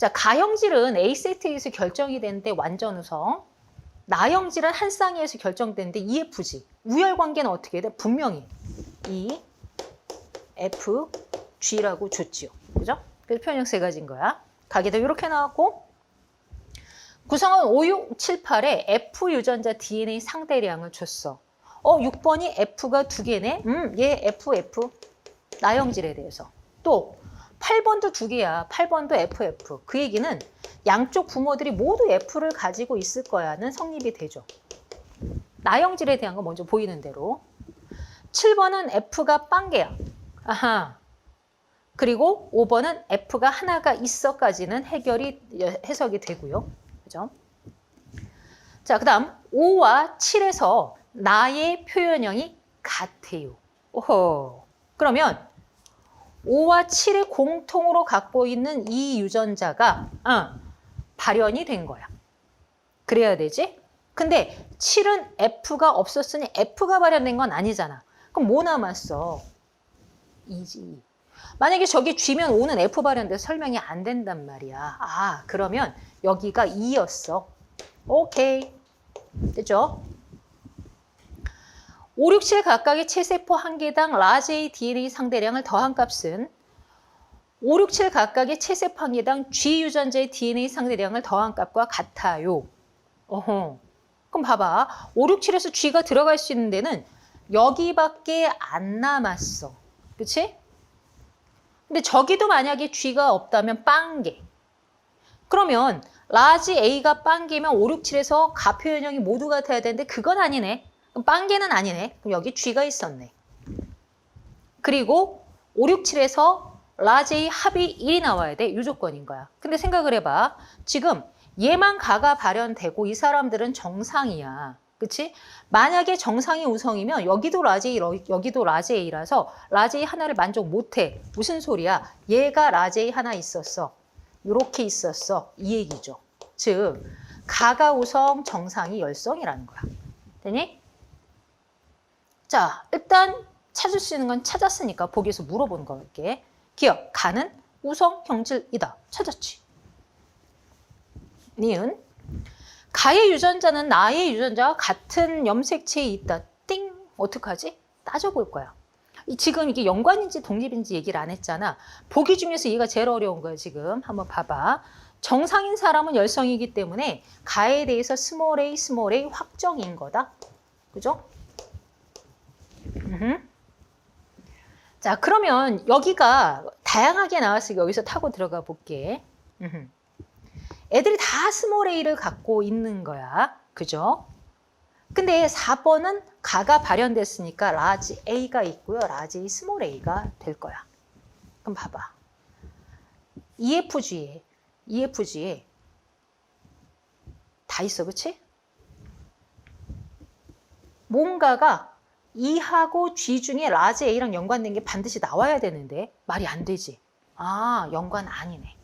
자, 가형질은 A 세트에서 결정이 되는데 완전 우성. 나형질은 한 쌍이에서 결정되는데 EFG. 우열 관계는 어떻게 돼? 분명히 E, F, G라고 줬지요. 그죠? 그래서 표현형 세 가지인 거야. 가게도 이렇게 나왔고 구성은 5, 6, 7, 8에 F 유전자 DNA 상대량을 줬어. 어, 6번이 F가 두 개네? 음, 얘 F, F. 나형질에 대해서. 또 8번도 두 개야. 8번도 FF. 그 얘기는 양쪽 부모들이 모두 F를 가지고 있을 거야는 성립이 되죠. 나형질에 대한 거 먼저 보이는 대로. 7번은 F가 빵개야. 아하. 그리고 5번은 F가 하나가 있어까지는 해결이 해석이 되고요. 그죠? 자, 그다음 5와 7에서 나의 표현형이 같아요. 오호. 그러면 5와 7을 공통으로 갖고 있는 이 유전자가 어, 발현이 된 거야. 그래야 되지? 근데 7은 F가 없었으니 F가 발현된 건 아니잖아. 그럼 뭐 남았어? 2지. 만약에 저기 G면 5는 F 발현돼서 설명이 안 된단 말이야. 아, 그러면 여기가 2였어. 오케이. 됐죠? 5, 6, 7 각각의 체세포 한 개당 라제의 DNA 상대량을 더한 값은 5, 6, 7 각각의 체세포 한 개당 G 유전자의 DNA 상대량을 더한 값과 같아요. 어허. 그럼 봐봐. 5, 6, 7에서 G가 들어갈 수 있는 데는 여기밖에 안 남았어. 그치? 근데 저기도 만약에 G가 없다면 빵개. 그러면 라지 A가 빵개면 5, 6, 7에서 가표현형이 모두 같아야 되는데 그건 아니네. 그럼 빵개는 아니네. 그럼 여기 G가 있었네. 그리고 5, 6, 7에서 라제의 합이 1이 나와야 돼. 이 조건인 거야. 근데 생각을 해봐. 지금 얘만 가가 발현되고 이 사람들은 정상이야. 그치? 만약에 정상이 우성이면 여기도 라제이, 여기도 라제이라서 라제이 하나를 만족 못해. 무슨 소리야? 얘가 라제이 하나 있었어. 이렇게 있었어. 이 얘기죠. 즉, 가가 우성, 정상이 열성이라는 거야. 되니? 자, 일단 찾을 수 있는 건 찾았으니까 보기에서 물어보는 거할게 기억, 가는 우성 형질이다. 찾았지. 니은. 가의 유전자는 나의 유전자와 같은 염색체에 있다. 띵! 어떡하지? 따져볼 거야. 이 지금 이게 연관인지 독립인지 얘기를 안 했잖아. 보기 중에서 얘가 제일 어려운 거야, 지금. 한번 봐봐. 정상인 사람은 열성이기 때문에 가에 대해서 스몰 a, 스몰 a 확정인 거다. 그죠? 음흠. 자, 그러면 여기가 다양하게 나왔으니까 여기서 타고 들어가 볼게. 음흠. 애들이 다 스몰 a를 갖고 있는 거야. 그죠? 근데 4번은 가가 발현됐으니까 라지 a가 있고요. 라지 스몰 a가 될 거야. 그럼 봐봐. EFG에, EFG에 다 있어. 그치? 뭔가가 E하고 G 중에 라지 A랑 연관된 게 반드시 나와야 되는데 말이 안 되지. 아, 연관 아니네.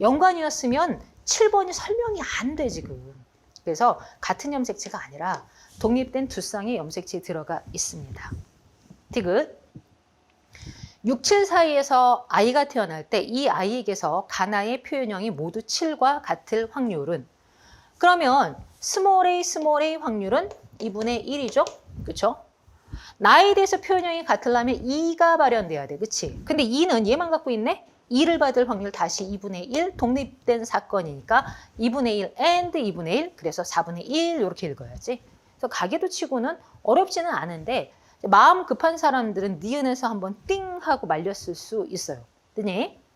연관이었으면 7번이 설명이 안 돼, 지금. 그래서 같은 염색체가 아니라 독립된 두 쌍의 염색체에 들어가 있습니다. 디귿. 6, 7 사이에서 아이가 태어날 때 이 아이에게서 가나의 표현형이 모두 7과 같을 확률은 그러면 스몰 a, 스몰 a 확률은 2분의 1이죠? 그쵸? 나에 대해서 표현형이 같으려면 2가 발현돼야 돼. 그치? 근데 2는 얘만 갖고 있네? 2를 받을 확률 다시 2분의 1 독립된 사건이니까 2분의 1 and 2분의 1 그래서 4분의 1 이렇게 읽어야지. 그래서 가계도 치고는 어렵지는 않은데 마음 급한 사람들은 니은에서 한번 띵 하고 말렸을 수 있어요. 뜨니?